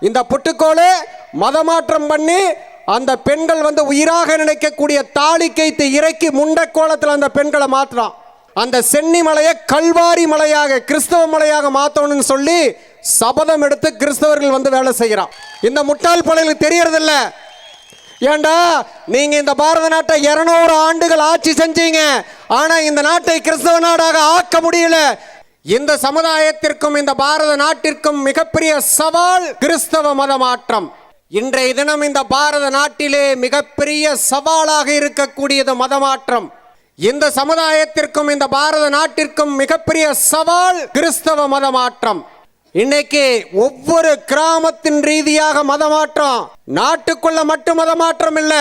இந்த புட்டுக்கோளை மதமாற்றம் பண்ணி அந்த பெண்கள் வந்து உயிராக நினைக்கக்கூடிய தாலி கைத்து இறக்கி முண்ட கோலத்தில் அந்த பெண்களை மாற்றுறான் அந்த சென்னி மலையை கல்வாரி மலையாக கிறிஸ்தவ மலையாக மாற்றணும்னு சொல்லி சபதம் எடுத்து கிறிஸ்தவர்கள் வந்து வேலை செய்கிறான் இந்த முட்டாள் பழைகளுக்கு தெரியறதில்ல. ஏண்டா நீங்க இந்த பாரத நாட்டை இருநூறு ஆண்டுகள் ஆட்சி செஞ்சீங்க. ஆனா இந்த நாட்டை கிறிஸ்தவ நாடாக ஆக்க முடியல. இந்த சமுதாயத்திற்கும் இந்த பாரத நாட்டிற்கும் மிகப்பெரிய சவால் கிறிஸ்தவ மத மாற்றம் இன்றைய தினம் இந்த பாரத நாட்டிலே மிகப்பெரிய சவாலாக இருக்கக்கூடியது மதமாற்றம். இந்த சமுதாயத்திற்கும் இந்த பாரத நாட்டிற்கும் மிகப்பெரிய சவால் கிறிஸ்தவ மதமாற்றம். இன்னைக்கு ஒவ்வொரு கிராமத்தின் ரீதியாக மதமாற்றம். நாட்டுக்குள்ள மட்டும் மதமாற்றம் இல்ல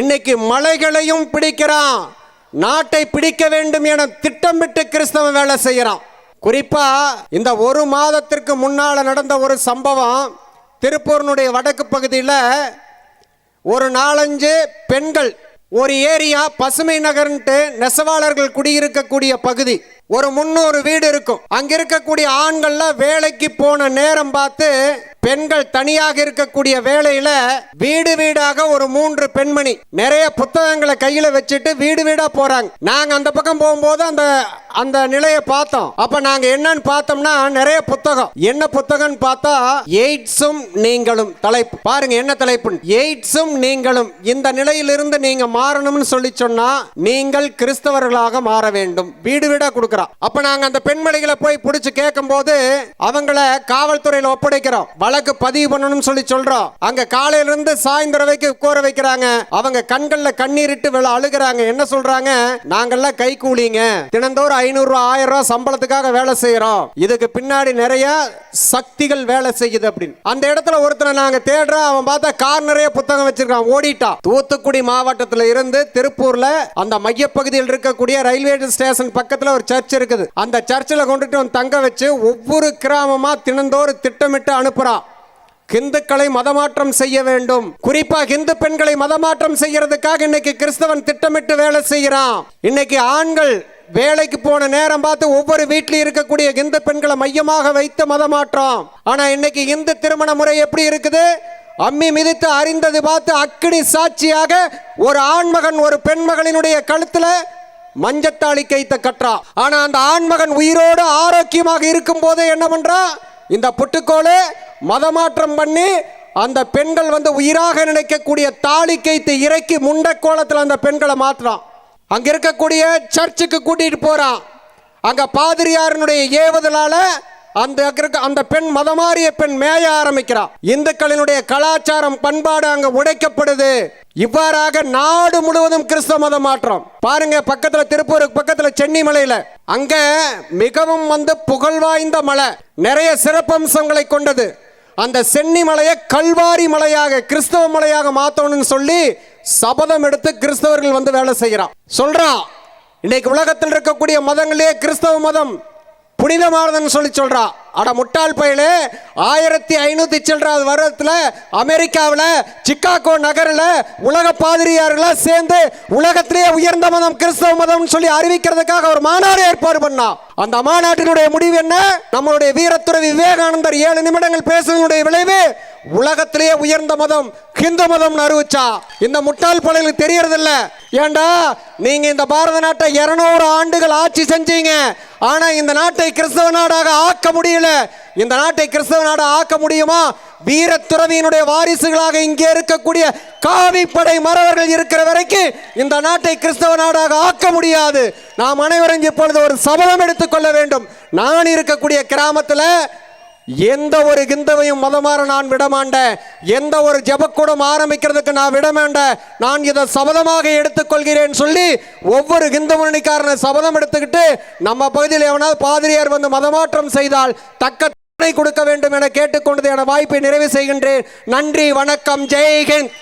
இன்னைக்கு மலைகளையும் பிடிக்கிறான். நாட்டை பிடிக்க வேண்டும் என திட்டமிட்டு கிறிஸ்தவ வேலை செய்யறான் குறிப்பா இந்த ஒரு மாதத்திற்கு முன்னால் நடந்த ஒரு சம்பவம் திருப்பூர்னுடைய வடக்கு பகுதியில் ஒரு நாலஞ்சு பெண்கள் ஒரு ஏரியா பசுமை நகர்ன்ட்டு நெசவாளர்கள் குடியிருக்கக்கூடிய பகுதி. ஒரு முன்னூறு வீடு இருக்கும். அங்க இருக்கக்கூடிய ஆண்கள்லாம் வேலைக்கு போன நேரம் பார்த்து பெண்கள் தனியாக இருக்கக்கூடிய வேலையில வீடு வீடாக ஒரு மூன்று பெண்மணி நிறைய புத்தகங்களை கையில வச்சுட்டு வீடு வீடா போறாங்க. நாங்க அந்த பக்கம் போகும்போது அந்த அந்த நிலையை பார்த்தோம். அப்ப நாங்க என்னன்னு பார்த்தோம்னா நிறைய புத்தகம். என்ன புத்தகம்னு பார்த்தா எய்ட்ஸும் நீங்களும் தலைப்பு. பாருங்க என்ன தலைப்பு எய்ட்ஸும் நீங்களும் இந்த நிலையிலிருந்து நீங்க மாறணும்னு சொல்லி சொன்னா நீங்கள் கிறிஸ்தவர்களாக மாற வேண்டும். வீடு வீடா கொடுக்குறோம் அப்ப நாங்க அந்த பெண்மணிகளை போய் பிடிச்சு கேட்கும் போது அவங்கள காவல்துறையில ஒப்படைக்கிறோம். வழக்கு பதிவு பண்ணணும்னு சொல்லி சொல்றோம். அங்க காலையில இருந்து சாயந்தரம் வரைக்கும் கோர வைக்கிறாங்க. அவங்க கண்கள்ல கண்ணீரிட்டு விழ அழுகுறாங்க. என்ன சொல்றாங்க? நாங்கெல்லாம் கை கூலிங்க தினந்தோறும் ஐநூறு ஆயிரம் ரூபாய் சம்பளத்துக்காக வேலை செய்யறோம். இதுக்கு பின்னாடி நிறைய சக்திகள் வேலை செய்யுது அப்படின்னு. அந்த இடத்துல ஒருத்தனை நாங்க தேடுறோம். அவன் பார்த்தா கார் நிறைய புத்தகம் வச்சிருக்கான். ஓடிட்டான். தூத்துக்குடி மாவட்டத்தில் இருந்து திருப்பூர்ல அந்த மையப்பகுதியில் இருக்கக்கூடிய ரயில்வே ஸ்டேஷன் பக்கத்தில் ஒரு சர்ச் இருக்குது. அந்த சர்ச்சில் கொண்டுட்டு வந்து தங்க வச்சு ஒவ்வொரு கிராமமா தினந்தோறும் திட்டமிட்டு அனுப்புறான். ஹிந்துக்களை மதமாற்றம் செய்ய வேண்டும். குறிப்பாக ஹிந்து பெண்களை மதமாற்றம் செய்யறதுக்காக இன்னைக்கு கிறிஸ்தவன் திட்டமிட்டு வேலை செய்யறான். இன்னைக்கு ஆண்கள் வேலைக்கு போன நேரம் பார்த்து ஒவ்வொரு வீட்டிலையும் இருக்கக்கூடிய இந்து பெண்களை மையமாக வைத்து மதமாற்றம் ஆனா இன்னைக்கு இந்து திருமண முறை எப்படி இருக்குது? அம்மி மிதித்து அறிந்தது பார்த்து அக்கினி சாட்சியாக ஒரு ஆண்மகன் ஒரு பெண்மகளினுடைய கழுத்துல மஞ்சத்தாளி கைத்த கற்றா. ஆனா அந்த ஆண்மகன் உயிரோடு ஆரோக்கியமாக இருக்கும் போதே என்ன பண்றா? இந்த புட்டுக்கோளு மதமாற்றம் பண்ணி அந்த பெண்கள் வந்து உயிராக நினைக்கக்கூடிய தாலி கைத்து இறக்கி முண்ட கோலத்தில் அந்த பெண்களை மாற்றுறான் அங்க இருக்கக்கூடிய சர்ச்சுக்கு கூட்டிட்டு போறான் அங்க பாதிரியாரனுடைய ஏவுதலால் அந்த அந்த பெண் மதமாறிய பெண் மேய ஆரம்பிக்கிறான் இந்துக்களினுடைய கலாச்சாரம் பண்பாடு அங்க உடைக்கப்படுது. இவ்வாறாக நாடு முழுவதும் கிறிஸ்தவ மத மாற்றம். பாருங்க பக்கத்துல திருப்பூருக்கு பக்கத்துல சென்னி மலையில. அங்க மிகவும் வந்து புகழ் வாய்ந்த மலை. நிறைய சிறப்பம்சங்களை கொண்டது. அந்த சென்னி மலையை கல்வாரி மலையாக கிறிஸ்தவ மலையாக மாத்தணும்னு சொல்லி சபதம் எடுத்து கிறிஸ்தவர்கள் வந்து வேலை செய்கிறான். சொல்றான் இன்னைக்கு உலகத்தில் இருக்கக்கூடிய மதங்களே கிறிஸ்தவ மதம் புனிதமானதுன்னு சொல்லி சொல்றா. அட முட்டாள் பயிலே ஆயிரத்தி ஐநூத்தி சில்லறாவது வருடத்துல அமெரிக்காவில் சிக்காகோ நகரில் உலக பாதிரியார்களாக சேர்ந்து உலகத்திலேயே உயர்ந்த மதம் கிறிஸ்தவ மதம்னு சொல்லி அறிவிக்கிறதுக்காக ஒரு மாநாடு ஏற்பாடு பண்ணா. அந்த மாநாட்டினுடைய முடிவு என்ன? நம்மளுடைய வீரத்துறை விவேகானந்தர் ஏழு நிமிடங்கள் பேசுவதனுடைய விளைவு உலகத்திலேயே உயர்ந்த மதம் ஹிந்து மதம் அறிவிச்சா இந்த முட்டாள் பழைகளுக்கு தெரியறதில்ல. ஏண்டா? நீங்க இந்த பாரத நாட்டை இருநூறு ஆண்டுகள் ஆட்சி செஞ்சீங்க. ஆனா இந்த நாட்டை கிறிஸ்தவ நாடாக ஆக்க முடியல. இந்த நாட்டை கிறிஸ்தவ நாடு ஆக்க முடியுமா? வீரத்துறவியினுடைய வாரிசுகளாக இங்கே இருக்கக்கூடிய காவிப்படை மறவர்கள் இருக்கிற வரைக்கும் இந்த நாட்டை கிறிஸ்தவ நாடாக ஆக்க முடியாது. நாம் அனைவரும் இப்பொழுது ஒரு சபதம் எடுத்துக்கொள்ள வேண்டும். நான் இருக்கக்கூடிய கிராமத்தில் எந்த ஒரு கிந்தவையும் மதமாற நான் விடமாட்டேன் எந்த ஒரு ஜெபக்கூடம் ஆரம்பிக்கிறதுக்கு நான் விடமாட்டேன் நான் இதை சபதமாக எடுத்துக்கொள்கிறேன் சொல்லி ஒவ்வொரு கிந்து முன்னணிக்காரனை சபதம் எடுத்துக்கிட்டு நம்ம பகுதியில் எவனால் பாதிரியார் வந்து மதமாற்றம் செய்தால் தக்க கொடுக்க வேண்டும் என கேட்டுக்கொண்டது என வாய்ப்பை நிறைவு செய்கின்றேன். நன்றி வணக்கம் ஜெய்ஹிந்த்